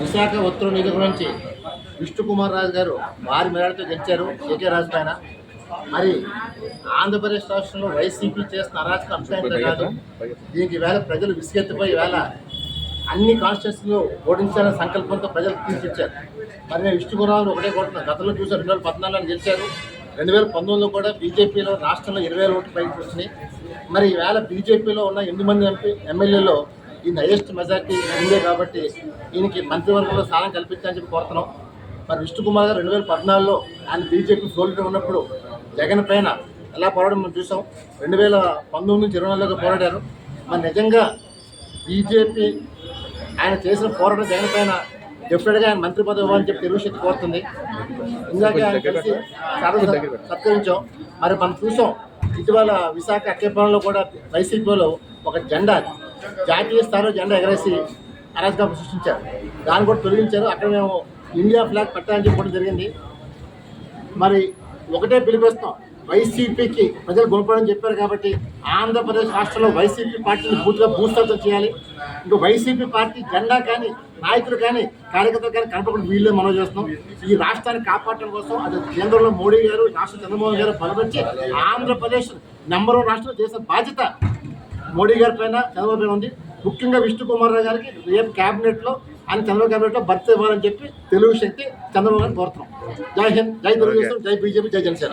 విశాఖ ఉత్తర నిధుల నుంచి విష్ణుకుమార్ రాజు గారు వారి మేడతో గెలిచారు. ఏకే రాజు పైన. మరి ఆంధ్రప్రదేశ్ రాష్ట్రంలో వైసీపీ చేస్తున్న అరాచక అంశాంతే కాదు. దీనికి వేళ ప్రజలు విసిగెత్తిపోయి వేళ అన్ని కాన్స్టిట్యూన్సీలో ఓడించాలనే సంకల్పంతో ప్రజలు తీసుకొచ్చారు మరి నేను విష్ణుకుమార్ ఒకటే కొడుతున్నాను గతంలో చూసాం రెండు వేల పద్నాలుగులో గెలిచారు. రెండు వేల పంతొమ్మిదిలో కూడా బీజేపీలో రాష్ట్రంలో ఇరవై వేల ఓట్లు పైకి వచ్చినాయి. మరి ఈవేళ బీజేపీలో ఉన్న ఎనిమిది మంది ఎంపీ ఎమ్మెల్యేలో ఈ హైయెస్ట్ మెజార్టీ ఉందే కాబట్టి ఈయనకి మంత్రివర్గంలో స్థానం కల్పించాలని చెప్పి కోరుతున్నాం. మరి విష్ణుకుమార్ గారు రెండు వేల పద్నాలుగులో ఆయన బీజేపీ సోల్డర్ ఉన్నప్పుడు జగన్ పైన ఎలా పోరాడడం మనం చూసాం. రెండు వేల పంతొమ్మిది నుంచి ఇరవై నాలుగులో పోరాడారు. మరి నిజంగా బీజేపీ ఆయన చేసిన పోరాటం జగన్ పైన డెఫినెట్గా ఆయన మంత్రి పదవి ఇవ్వాలని చెప్పి తెలుగు శక్తి కోరుతుంది. ఇందాక ఆయన కలిసి సత్కరించాం. మరి మనం చూసాం ఇటీవల విశాఖ అక్కేపురంలో కూడా వైసీపీలో ఒక జెండా జాతీయ స్థాయిలో జెండా ఎగరేసి అరాజకం సృష్టించారు. దాన్ని కూడా తొలగించారు. అక్కడ మేము ఇండియా ఫ్లాగ్ పెట్టాలని చెప్పడం జరిగింది. మరి ఒకటే పిలిపిస్తాం వైసీపీకి ప్రజలు గుణపడని చెప్పారు కాబట్టి ఆంధ్రప్రదేశ్ రాష్ట్రంలో వైసీపీ పార్టీని పూర్తిగా భూస్థాపితం చేయాలి. ఇంకా వైసీపీ పార్టీ జెండా కానీ నాయకులు కానీ కార్యకర్తలు కానీ కనపడకుండా వీళ్ళే మనం చేస్తున్నాం. ఈ రాష్ట్రాన్ని కాపాడటం కోసం అది కేంద్రంలో మోడీ గారు రాష్ట్ర చంద్రబాబు గారు బలపరిచి ఆంధ్రప్రదేశ్ నెంబర్ వన్ రాష్ట్రం చేసే బాధ్యత మోడీ గారి పైన చంద్రబాబు పైన ఉంది. ముఖ్యంగా విష్ణు కుమార్ రావు గారికి రేపు క్యాబినెట్లో ఆయన చంద్రబాబు క్యాబినెట్లో భర్తీ ఇవ్వాలని చెప్పి తెలుగు శక్తి చంద్రబాబు గారిని కోరుతున్నాం. జై హింద్ జై తెలుగుదేశం జై బీజేపీ జై జనసేన.